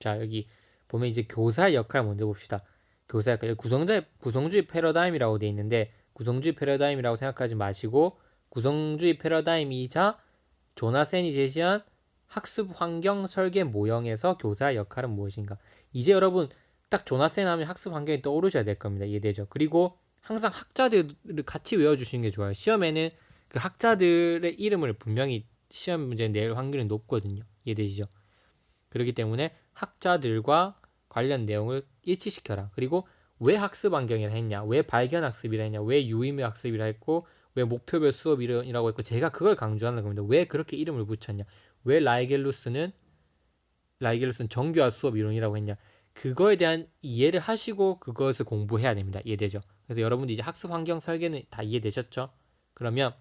자 여기 보면 이제 교사의 역할 먼저 봅시다. 교사 역할 구성자 구성주의 패러다임이라고 돼 있는데 구성주의 패러다임이라고 생각하지 마시고 구성주의 패러다임이자 조나센이 제시한 학습 환경 설계 모형에서 교사의 역할은 무엇인가? 이제 여러분 딱 조나센 하면 학습 환경이 떠오르셔야 될 겁니다. 이해되죠? 그리고 항상 학자들을 같이 외워주시는 게 좋아요. 시험에는 그 학자들의 이름을 분명히 시험 문제 낼 확률이 높거든요. 이해되시죠? 그렇기 때문에 학자들과 관련 내용을 일치시켜라. 그리고 왜 학습 환경이라 했냐? 왜 발견 학습이라 했냐? 왜 유의미 학습이라 했고 왜 목표별 수업이라고 했고 제가 그걸 강조하는 겁니다. 왜 그렇게 이름을 붙였냐? 왜 라이겔루스는 라이겔루스는 정교화 수업 이론이라고 했냐? 그거에 대한 이해를 하시고 그것을 공부해야 됩니다. 이해되죠? 그래서 여러분들 이제 학습 환경 설계는 다 이해되셨죠? 그러면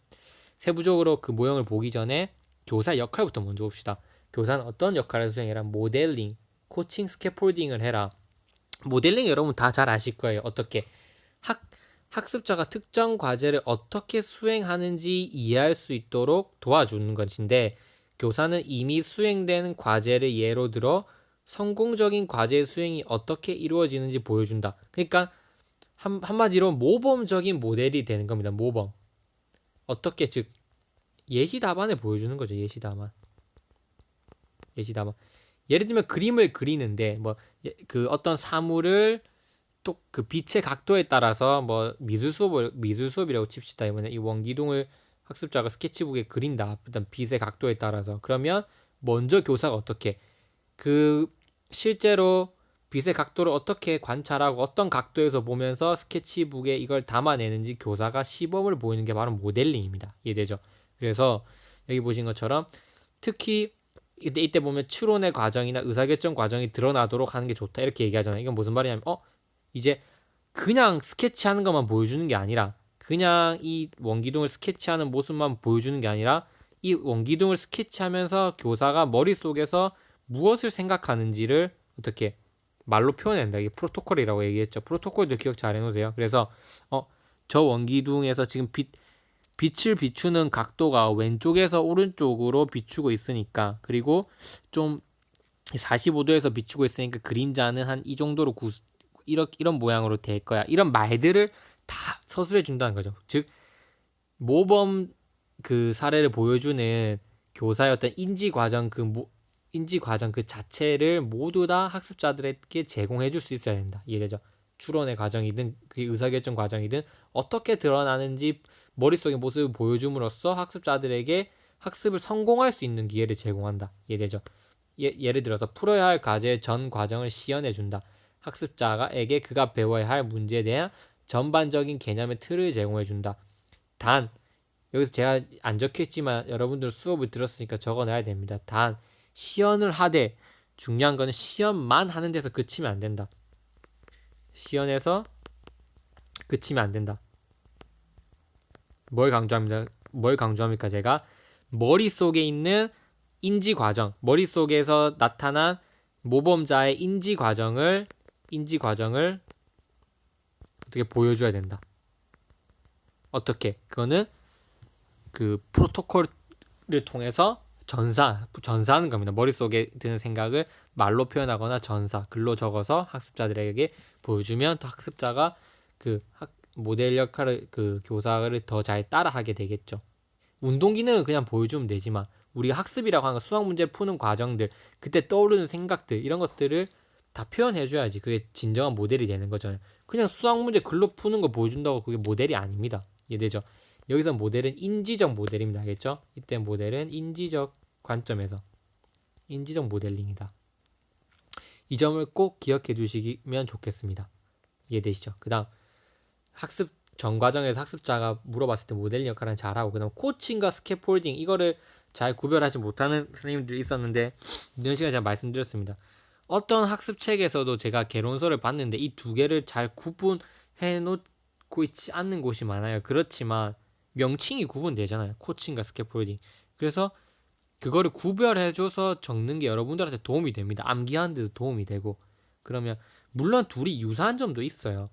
세부적으로 그 모형을 보기 전에 교사 역할부터 먼저 봅시다. 교사는 어떤 역할을 수행해라? 모델링, 코칭, 스캐폴딩을 해라. 모델링 여러분 다 잘 아실 거예요. 어떻게 학 학습자가 특정 과제를 어떻게 수행하는지 이해할 수 있도록 도와주는 것인데 교사는 이미 수행된 과제를 예로 들어 성공적인 과제 수행이 어떻게 이루어지는지 보여준다. 그러니까 한, 한마디로 모범적인 모델이 되는 겁니다. 모범. 어떻게 즉 예시 답안을 보여주는 거죠. 예시 답안. 예시 답안. 예를 들면 그림을 그리는데 뭐 그 어떤 사물을 또 그 빛의 각도에 따라서 뭐 미술 수업을 미술 수업이라고 칩시다. 이번에 이 원기둥을 학습자가 스케치북에 그린다. 일단 빛의 각도에 따라서 그러면 먼저 교사가 어떻게 그 실제로 빛의 각도를 어떻게 관찰하고 어떤 각도에서 보면서 스케치북에 이걸 담아내는지 교사가 시범을 보이는 게 바로 모델링입니다. 이해되죠? 그래서 여기 보신 것처럼 특히 이때, 이때 보면 추론의 과정이나 의사결정 과정이 드러나도록 하는 게 좋다 이렇게 얘기하잖아요. 이건 무슨 말이냐면 어 이제 그냥 스케치하는 것만 보여주는 게 아니라 그냥 이 원기둥을 스케치하는 모습만 보여주는 게 아니라 이 원기둥을 스케치하면서 교사가 머릿속에서 무엇을 생각하는지를 어떻게 말로 표현한다. 이게 프로토콜이라고 얘기했죠. 프로토콜도 기억 잘 해놓으세요. 그래서 어 저 원기둥에서 지금 빛 빛을 비추는 각도가 왼쪽에서 오른쪽으로 비추고 있으니까 그리고 좀 45도에서 비추고 있으니까 그림자는 한 이 정도로 구, 이런 이런 모양으로 될 거야. 이런 말들을 다 서술해 준다는 거죠. 즉 모범 그 사례를 보여주는 어떤 인지 과정 그 모, 인지 과정 그 자체를 모두 다 학습자들에게 제공해 줄 수 있어야 된다. 이해되죠? 추론의 과정이든 그 의사결정 과정이든 어떻게 드러나는지 머릿속의 모습을 보여줌으로써 학습자들에게 학습을 성공할 수 있는 기회를 제공한다. 이해되죠? 예, 예를 들어서 풀어야 할 과제 전 과정을 시연해 준다. 학습자에게 그가 배워야 할 문제에 대한 전반적인 개념의 틀을 제공해 준다. 단 여기서 제가 안 적혔지만 여러분들 수업을 들었으니까 적어놔야 됩니다. 단 시연을 하되 중요한 거는 시연만 하는 데서 그치면 안 된다. 시연에서 그치면 안 된다. 뭘 강조합니다. 뭘 강조합니까? 제가 머릿속에 있는 인지 과정, 머릿속에서 나타난 모범자의 인지 과정을 인지 과정을 어떻게 보여줘야 된다. 어떻게? 그거는 그 프로토콜을 통해서 전사, 전사하는 겁니다. 머릿속에 드는 생각을 말로 표현하거나 전사, 글로 적어서 학습자들에게 보여주면 또 학습자가 그 학, 모델 역할을 그 교사를 더 잘 따라하게 되겠죠. 운동 기능은 그냥 보여주면 되지만 우리가 학습이라고 하는 거 수학 문제 푸는 과정들, 그때 떠오르는 생각들 이런 것들을 다 표현해줘야지 그게 진정한 모델이 되는 거잖아요. 그냥 수학 문제 글로 푸는 거 보여준다고 그게 모델이 아닙니다. 이해되죠? 여기서 모델은 인지적 모델입니다. 알겠죠? 이때 모델은 인지적 관점에서 인지적 모델링이다. 이 점을 꼭 기억해 두시면 좋겠습니다. 이해되시죠? 그 다음 학습 전 과정에서 학습자가 물어봤을 때 모델링 역할은 잘하고 그 다음 코칭과 스캐폴딩 이거를 잘 구별하지 못하는 선생님들이 있었는데 이런 시간에 제가 말씀드렸습니다. 어떤 학습 책에서도 제가 개론서를 봤는데 이 두 개를 잘 구분해 놓고 있지 않는 곳이 많아요. 그렇지만 명칭이 구분되잖아요. 코칭과 스캐폴딩. 그래서 그거를 구별해줘서 적는 게 여러분들한테 도움이 됩니다. 암기하는 데도 도움이 되고. 그러면 물론 둘이 유사한 점도 있어요.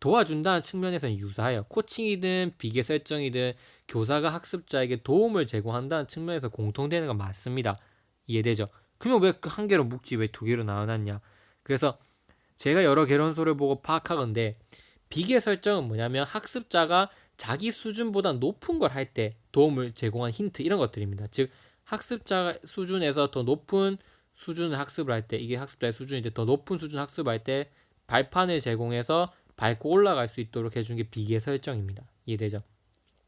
도와준다는 측면에서는 유사해요. 코칭이든 비계 설정이든 교사가 학습자에게 도움을 제공한다는 측면에서 공통되는 건 맞습니다. 이해되죠? 그러면 왜 한 개로 묶지 왜 두 개로 나눠놨냐? 그래서 제가 여러 개론서를 보고 파악하건데 비계 설정은 뭐냐면 학습자가 자기 수준보다 높은 걸 할 때 도움을 제공한 힌트 이런 것들입니다. 즉 학습자 수준에서 더 높은 수준의 학습을 할 때 이게 학습자의 수준인데 더 높은 수준 학습할 때 발판을 제공해서 밟고 올라갈 수 있도록 해준 게 비계 설정입니다. 이해되죠?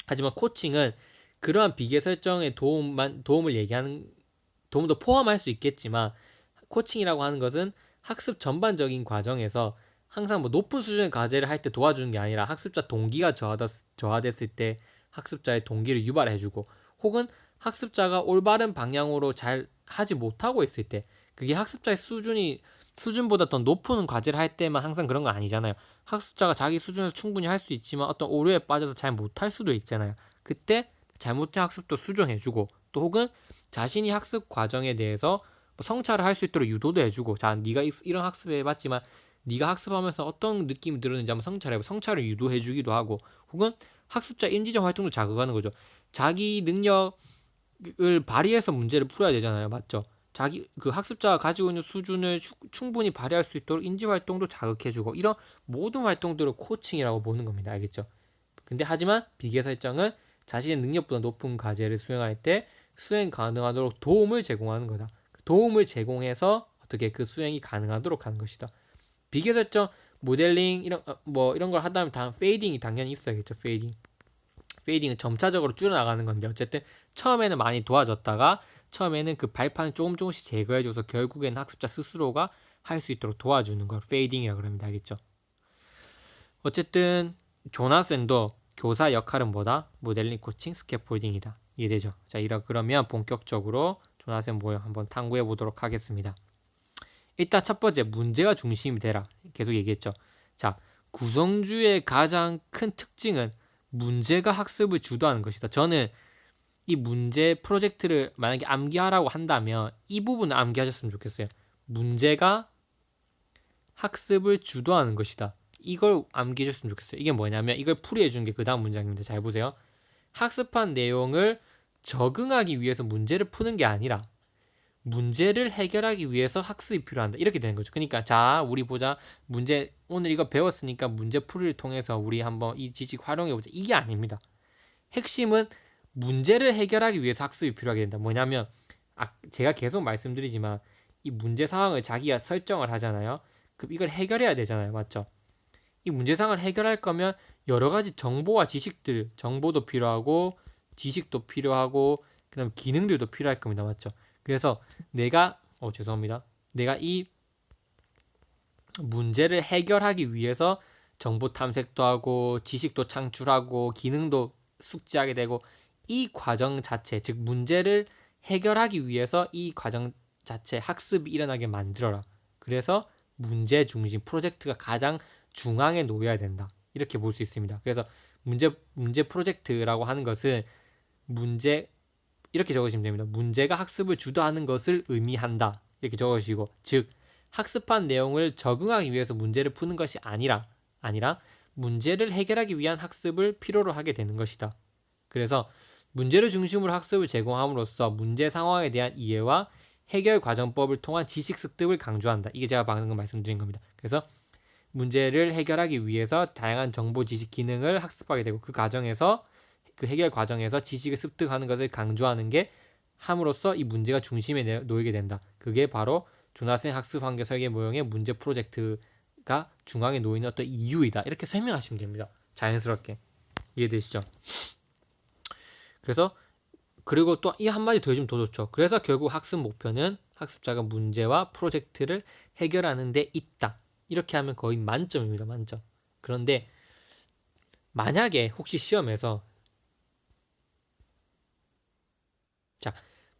하지만 코칭은 그러한 비계 설정의 도움만 도움을 얘기하는 도움도 포함할 수 있겠지만 코칭이라고 하는 것은 학습 전반적인 과정에서 항상 뭐 높은 수준의 과제를 할 때 도와주는 게 아니라 학습자 동기가 저하됐, 저하됐을 때 학습자의 동기를 유발해주고 혹은 학습자가 올바른 방향으로 잘 하지 못하고 있을 때 그게 학습자의 수준이 수준보다 더 높은 과제를 할 때만 항상 그런 거 아니잖아요. 학습자가 자기 수준에서 충분히 할 수 있지만 어떤 오류에 빠져서 잘 못할 수도 있잖아요. 그때 잘못된 학습도 수정해주고 또 혹은 자신이 학습 과정에 대해서 뭐 성찰을 할 수 있도록 유도도 해주고 자 네가 이런 학습을 해봤지만 네가 학습하면서 어떤 느낌이 들었는지 한번 성찰해보 성찰을 유도해주기도 하고 혹은 학습자 인지적 활동도 자극하는 거죠. 자기 능력을 발휘해서 문제를 풀어야 되잖아요. 맞죠? 자기 그 학습자가 가지고 있는 수준을 충분히 발휘할 수 있도록 인지 활동도 자극해 주고 이런 모든 활동들을 코칭이라고 보는 겁니다. 알겠죠? 근데 하지만 비계 설정은 자신의 능력보다 높은 과제를 수행할 때 수행 가능하도록 도움을 제공하는 거다. 도움을 제공해서 어떻게 그 수행이 가능하도록 하는 것이다. 비계 설정, 모델링 이런 어, 뭐 이런 걸 하다면 다음 페이딩이 당연히 있어야겠죠. 페이딩. 페이딩은 점차적으로 줄여나가는 건데 어쨌든 처음에는 많이 도와줬다가 처음에는 그 발판을 조금 조금씩 제거해줘서 결국에는 학습자 스스로가 할 수 있도록 도와주는 걸 페이딩이라고 그럽니다. 알겠죠? 어쨌든 조나센도 교사 역할은 뭐다? 모델링 코칭 스캐폴딩이다. 이해되죠? 자, 이러 그러면 본격적으로 조나센 모형 한번 탐구해 보도록 하겠습니다. 일단 첫 번째 문제가 중심이 되라. 계속 얘기했죠. 자, 구성주의 가장 큰 특징은 문제가 학습을 주도하는 것이다. 저는 이 문제 프로젝트를 만약에 암기하라고 한다면 이 부분을 암기하셨으면 좋겠어요. 문제가 학습을 주도하는 것이다. 이걸 암기해 줬으면 좋겠어요. 이게 뭐냐면 이걸 풀이해 주는 게 그 다음 문장입니다. 잘 보세요. 학습한 내용을 적응하기 위해서 문제를 푸는 게 아니라 문제를 해결하기 위해서 학습이 필요한다. 이렇게 되는 거죠. 그러니까 자, 우리 보자. 문제 오늘 이거 배웠으니까 문제 풀이를 통해서 우리 한번 이 지식 활용해 보자. 이게 아닙니다. 핵심은 문제를 해결하기 위해서 학습이 필요하게 된다. 뭐냐면 아, 제가 계속 말씀드리지만 이 문제 상황을 자기가 설정을 하잖아요. 그럼 이걸 해결해야 되잖아요. 맞죠? 이 문제 상황을 해결할 거면 여러 가지 정보와 지식들, 정보도 필요하고 지식도 필요하고 그다음 기능들도 필요할 겁니다. 맞죠? 그래서 내가 어 죄송합니다. 내가 이 문제를 해결하기 위해서 정보 탐색도 하고 지식도 창출하고 기능도 숙지하게 되고 이 과정 자체 즉 문제를 해결하기 위해서 이 과정 자체 학습이 일어나게 만들어라. 그래서 문제 중심 프로젝트가 가장 중앙에 놓여야 된다. 이렇게 볼 수 있습니다. 그래서 문제 문제 프로젝트라고 하는 것은 문제 이렇게 적으시면 됩니다. 문제가 학습을 주도하는 것을 의미한다. 이렇게 적으시고 즉 학습한 내용을 적응하기 위해서 문제를 푸는 것이 아니라 아니라 문제를 해결하기 위한 학습을 필요로 하게 되는 것이다. 그래서 문제를 중심으로 학습을 제공함으로써 문제 상황에 대한 이해와 해결 과정법을 통한 지식 습득을 강조한다. 이게 제가 방금 말씀드린 겁니다. 그래서 문제를 해결하기 위해서 다양한 정보 지식 기능을 학습하게 되고 그 과정에서 그 해결 과정에서 지식을 습득하는 것을 강조하는 게 함으로써 이 문제가 중심에 놓이게 된다. 그게 바로 조나센 학습 환경 설계 모형의 문제 프로젝트가 중앙에 놓이는 어떤 이유이다. 이렇게 설명하시면 됩니다. 자연스럽게 이해되시죠? 그래서 그리고 또 이 한마디 더 해주면 더 좋죠. 그래서 결국 학습 목표는 학습자가 문제와 프로젝트를 해결하는 데 있다. 이렇게 하면 거의 만점입니다. 만점. 그런데 만약에 혹시 시험에서 자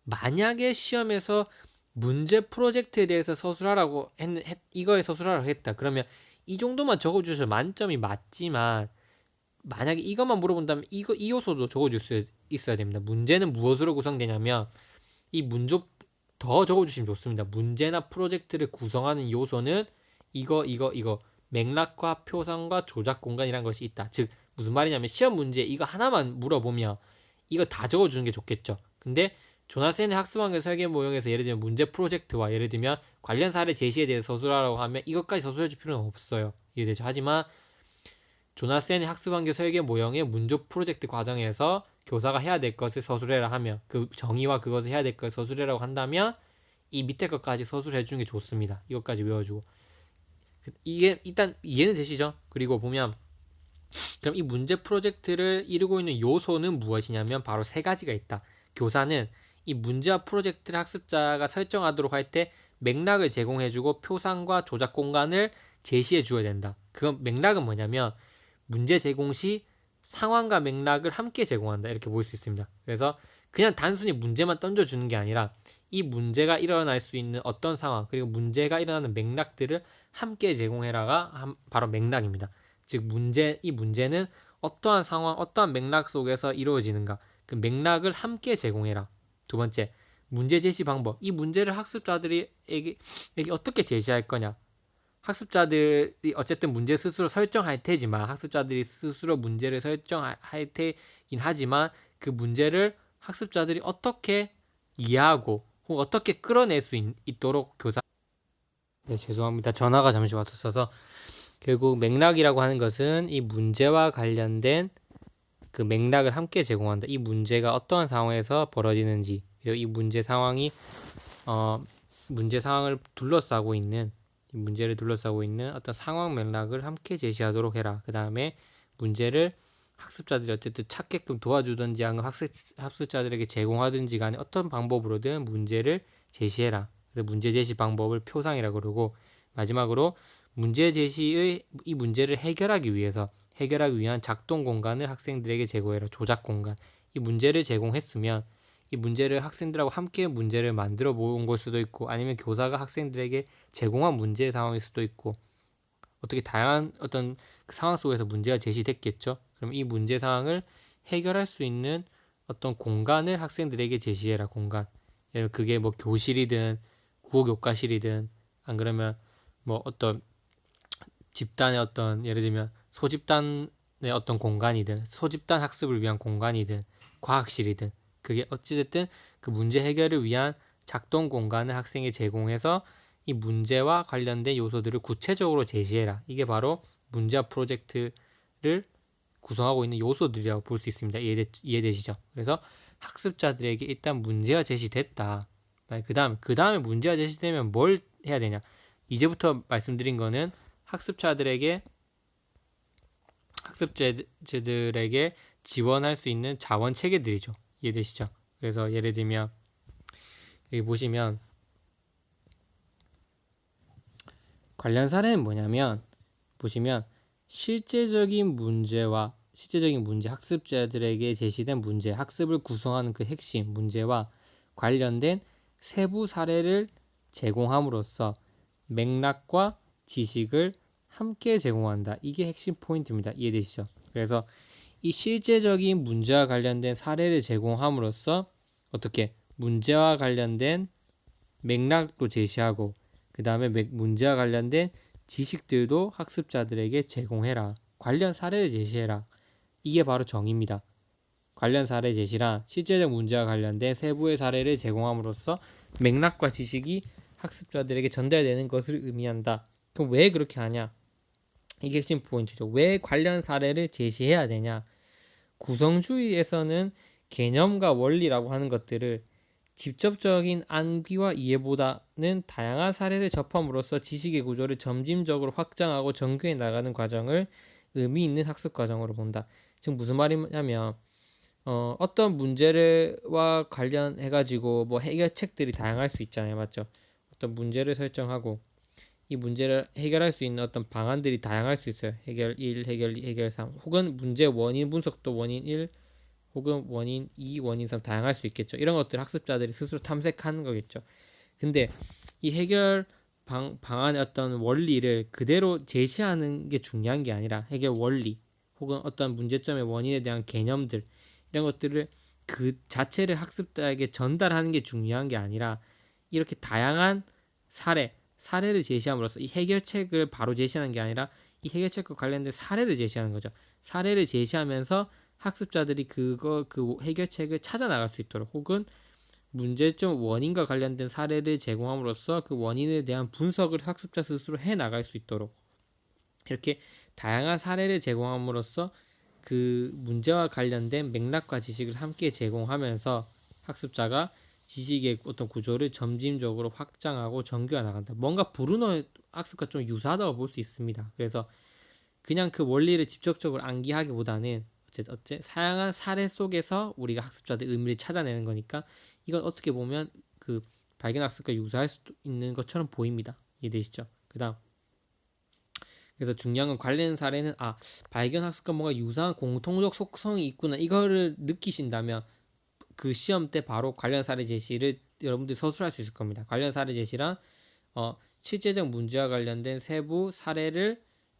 만약에 시험에서 문제 프로젝트에 대해서 서술하라고 했, 했 이거에 서술하라고 했다. 그러면 이 정도만 적어주셔서 만점이 맞지만 만약에 이것만 물어본다면 이거 이 요소도 적어줄 수 있어야 됩니다. 문제는 무엇으로 구성되냐면 이 문조 더 적어주시면 좋습니다. 문제나 프로젝트를 구성하는 요소는 이거 이거 이거 맥락과 표상과 조작 공간이란 것이 있다. 즉 무슨 말이냐면 시험 문제 이거 하나만 물어보면 이거 다 적어주는 게 좋겠죠. 근데 조나센의 학습환경 설계 모형에서 예를 들면 문제 프로젝트와 예를 들면 관련 사례 제시에 대해서 서술하라고 하면 이것까지 서술해 줄 필요는 없어요. 이해되죠? 하지만 조나센의 학습환경 설계 모형의 문제 프로젝트 과정에서 교사가 해야 될 것을 서술해라 하면 그 정의와 그것을 해야 될 것을 서술해라고 한다면 이 밑에 것까지 서술해 주는 게 좋습니다. 이것까지 외워주고 이게 일단 이해는 되시죠? 그리고 보면 그럼 이 문제 프로젝트를 이루고 있는 요소는 무엇이냐면 바로 세 가지가 있다. 교사는 이 문제와 프로젝트를 학습자가 설정하도록 할 때 맥락을 제공해주고 표상과 조작 공간을 제시해 주어야 된다. 그 맥락은 뭐냐면 문제 제공 시 상황과 맥락을 함께 제공한다. 이렇게 볼 수 있습니다. 그래서 그냥 단순히 문제만 던져주는 게 아니라 이 문제가 일어날 수 있는 어떤 상황 그리고 문제가 일어나는 맥락들을 함께 제공해라가 바로 맥락입니다. 즉 문제 이 문제는 어떠한 상황 어떠한 맥락 속에서 이루어지는가 그 맥락을 함께 제공해라. 두 번째 문제 제시 방법. 이 문제를 학습자들이 에게, 에게 어떻게 제시할 거냐? 학습자들이 어쨌든 문제 스스로 설정할 테지만 학습자들이 스스로 문제를 설정할 테긴 하지만 그 문제를 학습자들이 어떻게 이해하고 혹은 어떻게 끌어낼 수 있, 도록 교사 네 죄송합니다. 전화가 잠시 왔었어서 결국 맥락이라고 하는 것은 이 문제와 관련된 그 맥락을 함께 제공한다 이 문제가 어떠한 상황에서 벌어지는지 그리고 이 문제 상황이 어 문제 상황을 둘러싸고 있는 이 문제를 둘러싸고 있는 어떤 상황 맥락을 함께 제시하도록 해라. 그 다음에 문제를 학습자들이 어쨌든 찾게끔 도와주든지 아니면 학습, 학습자들에게 제공하든지 간에 어떤 방법으로든 문제를 제시해라. 그래서 문제 제시 방법을 표상이라고 그러고 마지막으로 문제 제시의 이 문제를 해결하기 위해서 해결하기 위한 작동 공간을 학생들에게 제공해라. 조작 공간. 이 문제를 제공했으면 이 문제를 학생들하고 함께 문제를 만들어 본걸 수도 있고 아니면 교사가 학생들에게 제공한 문제 상황일 수도 있고 어떻게 다양한 어떤 그 상황 속에서 문제가 제시됐겠죠. 그럼 이 문제 상황을 해결할 수 있는 어떤 공간을 학생들에게 제시해라 공간. 그게 뭐 교실이든 구호교과실이든 안 그러면 뭐 어떤 집단의 어떤 예를 들면 소집단의 어떤 공간이든 소집단 학습을 위한 공간이든 과학실이든 그게 어찌됐든 그 문제 해결을 위한 작동 공간을 학생에 제공해서 이 문제와 관련된 요소들을 구체적으로 제시해라. 이게 바로 문제와 프로젝트를 구성하고 있는 요소들이라고 볼 수 있습니다. 이해되, 이해되시죠? 그래서 학습자들에게 일단 문제가 제시됐다. 그 다음, 그 다음에 문제가 제시되면 뭘 해야 되냐? 이제부터 말씀드린 거는 학습자들에게 학습자들에게 지원할 수 있는 자원 체계들이죠. 이해되시죠? 그래서 예를 들면 여기 보시면 관련 사례는 뭐냐면 보시면 실제적인 문제와 실제적인 문제 학습자들에게 제시된 문제 학습을 구성하는 그 핵심 문제와 관련된 세부 사례를 제공함으로써 맥락과 지식을 함께 제공한다. 이게 핵심 포인트입니다. 이해되시죠? 그래서 이 실제적인 문제와 관련된 사례를 제공함으로써 어떻게 문제와 관련된 맥락도 제시하고 그 다음에 문제와 관련된 지식들도 학습자들에게 제공해라. 관련 사례를 제시해라. 이게 바로 정의입니다. 관련 사례 제시란 실제적 문제와 관련된 세부의 사례를 제공함으로써 맥락과 지식이 학습자들에게 전달되는 것을 의미한다. 그럼 왜 그렇게 하냐? 이게 핵심 포인트죠. 왜 관련 사례를 제시해야 되냐? 구성주의에서는 개념과 원리라고 하는 것들을 직접적인 암기와 이해보다는 다양한 사례를 접함으로써 지식의 구조를 점진적으로 확장하고 정교해 나가는 과정을 의미 있는 학습 과정으로 본다. 지금 무슨 말이냐면 어, 어떤 문제와 관련해 가지고 뭐 해결책들이 다양할 수 있잖아요. 맞죠? 어떤 문제를 설정하고 이 문제를 해결할 수 있는 어떤 방안들이 다양할 수 있어요. 해결 1, 해결 2, 해결 3 혹은 문제 원인 분석도 원인 1 혹은 원인 2, 원인 3 다양할 수 있겠죠. 이런 것들 학습자들이 스스로 탐색하는 거겠죠. 근데 이 해결 방, 방안의 어떤 원리를 그대로 제시하는 게 중요한 게 아니라 해결 원리 혹은 어떤 문제점의 원인에 대한 개념들 이런 것들을 그 자체를 학습자에게 전달하는 게 중요한 게 아니라 이렇게 다양한 사례 사례를 제시함으로써 이 해결책을 바로 제시하는 게 아니라 이 해결책과 관련된 사례를 제시하는 거죠. 사례를 제시하면서 학습자들이 그거 그 해결책을 찾아 나갈 수 있도록 혹은 문제점 원인과 관련된 사례를 제공함으로써 그 원인에 대한 분석을 학습자 스스로 해 나갈 수 있도록 이렇게 다양한 사례를 제공함으로써 그 문제와 관련된 맥락과 지식을 함께 제공하면서 학습자가 지식의 어떤 구조를 점진적으로 확장하고 정교해 나간다. 뭔가 브루너 학습과 좀 유사하다고 볼 수 있습니다. 그래서 그냥 그 원리를 직접적으로 암기하기보다는 어쨌든 어째 다양한 사례 속에서 우리가 학습자들 의미를 찾아내는 거니까 이건 어떻게 보면 그 발견 학습과 유사할 수도 있는 것처럼 보입니다. 이해되시죠? 그다음 그래서 중요한 건 관련 사례는 아 발견 학습과 뭔가 유사한 공통적 속성이 있구나 이거를 느끼신다면 그 시험 때 바로 관련 사례 제시를 여러분들이 서술할 수 있을 겁니다. 관련 사례 제시란 어 실제적 문제와 관련된 세부 사례를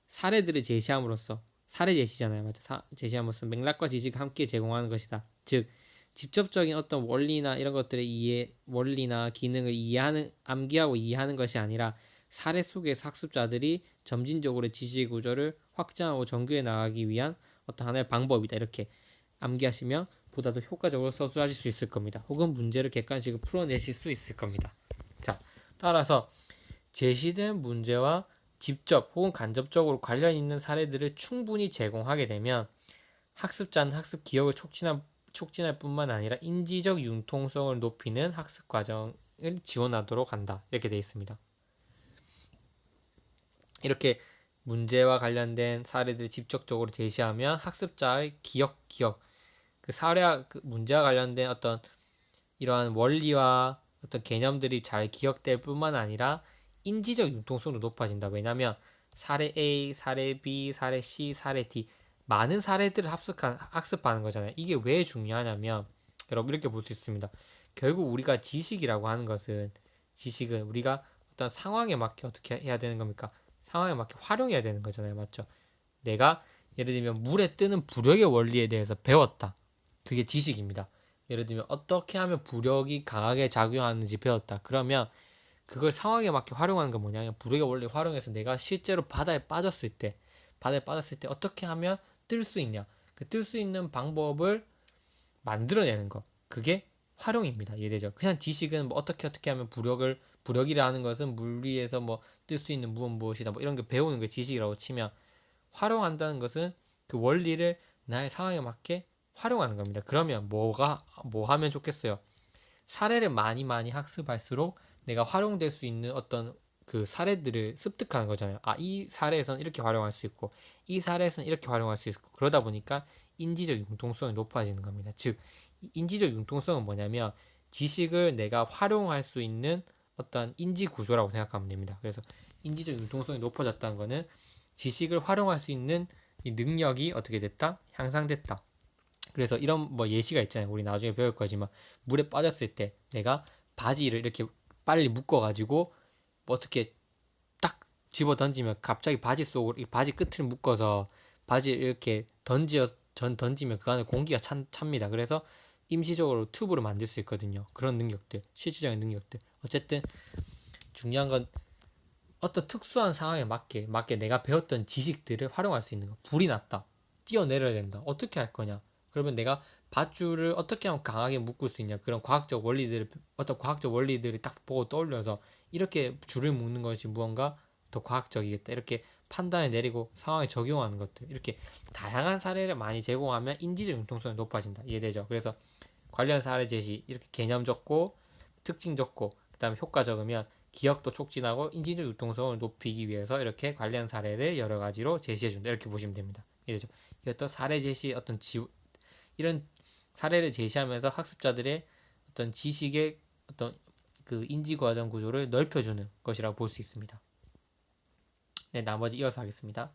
사례들을 제시함으로써 사례 제시잖아요. 맞죠? 사, 제시함으로써 맥락과 지식을 함께 제공하는 것이다. 즉 직접적인 어떤 원리나 이런 것들의 이해 원리나 기능을 이해하는 암기하고 이해하는 것이 아니라 사례 속에서 학습자들이 점진적으로 지식 구조를 확장하고 정교해 나가기 위한 어떤 하나의 방법이다. 이렇게 암기하시면 보다 더 효과적으로 서술하실 수 있을 겁니다. 혹은 문제를 객관식으로 풀어내실 수 있을 겁니다. 자, 따라서 제시된 문제와 직접 혹은 간접적으로 관련 있는 사례들을 충분히 제공하게 되면 학습자는 학습 기억을 촉진한, 촉진할 뿐만 아니라 인지적 융통성을 높이는 학습 과정을 지원하도록 한다. 이렇게 되어 있습니다. 이렇게 문제와 관련된 사례들을 직접적으로 제시하면 학습자의 기억, 기억, 그 사례, 그 문제와 관련된 어떤 이러한 원리와 어떤 개념들이 잘 기억될 뿐만 아니라 인지적 융통성도 높아진다. 왜냐하면 사례 A, 사례 B, 사례 C, 사례 D 많은 사례들을 합숙한, 학습하는 거잖아요. 이게 왜 중요하냐면 여러분 이렇게 볼 수 있습니다. 결국 우리가 지식이라고 하는 것은 지식은 우리가 어떤 상황에 맞게 어떻게 해야 되는 겁니까? 상황에 맞게 활용해야 되는 거잖아요. 맞죠? 내가 예를 들면 물에 뜨는 부력의 원리에 대해서 배웠다. 그게 지식입니다. 예를 들면 어떻게 하면 부력이 강하게 작용하는지 배웠다. 그러면 그걸 상황에 맞게 활용하는 건 뭐냐면 부력의 원리 활용해서 내가 실제로 바다에 빠졌을 때 바다에 빠졌을 때 어떻게 하면 뜰 수 있냐. 그 뜰 수 있는 방법을 만들어내는 거. 그게 활용입니다. 이해되죠? 그냥 지식은 뭐 어떻게 어떻게 하면 부력을 부력이라는 것은 물 위에서 뭐 뜰 수 있는 무엇 무엇이다 뭐 이런 게 배우는 게 지식이라고 치면 활용한다는 것은 그 원리를 나의 상황에 맞게 활용하는 겁니다. 그러면 뭐가 뭐 하면 좋겠어요? 사례를 많이 많이 학습할수록 내가 활용될 수 있는 어떤 그 사례들을 습득하는 거잖아요. 아, 이 사례에서는 이렇게 활용할 수 있고, 이 사례에서는 이렇게 활용할 수 있고, 그러다 보니까 인지적 융통성이 높아지는 겁니다. 즉, 인지적 융통성은 뭐냐면 지식을 내가 활용할 수 있는 어떤 인지 구조라고 생각하면 됩니다. 그래서 인지적 융통성이 높아졌다는 것은 지식을 활용할 수 있는 이 능력이 어떻게 됐다? 향상됐다. 그래서 이런 뭐 예시가 있잖아요. 우리 나중에 배울 거지만 물에 빠졌을 때 내가 바지를 이렇게 빨리 묶어 가지고 뭐 어떻게 딱 집어 던지면 갑자기 바지 속으로 이 바지 끝을 묶어서 바지를 이렇게 던지어 전 던지면 그 안에 공기가 찬, 찹니다. 그래서 임시적으로 튜브를 만들 수 있거든요. 그런 능력들, 실질적인 능력들. 어쨌든 중요한 건 어떤 특수한 상황에 맞게 맞게 내가 배웠던 지식들을 활용할 수 있는 거. 불이 났다. 뛰어내려야 된다. 어떻게 할 거냐? 그러면 내가 밧줄을 어떻게 하면 강하게 묶을 수 있냐? 그런 과학적 원리들을 어떤 과학적 원리들을 딱 보고 떠올려서 이렇게 줄을 묶는 것이 무언가 더 과학적이겠다. 이렇게 판단을 내리고 상황에 적용하는 것들. 이렇게 다양한 사례를 많이 제공하면 인지적 융통성이 높아진다. 이해되죠? 그래서 관련 사례 제시. 이렇게 개념 적고 특징 적고 그 다음에 효과 적으면 기억도 촉진하고 인지적 융통성을 높이기 위해서 이렇게 관련 사례를 여러 가지로 제시해 준다. 이렇게 보시면 됩니다. 이해되죠? 이것도 사례 제시 어떤 지 이런 사례를 제시하면서 학습자들의 어떤 지식의 어떤 그 인지 과정 구조를 넓혀주는 것이라고 볼 수 있습니다. 네, 나머지 이어서 하겠습니다.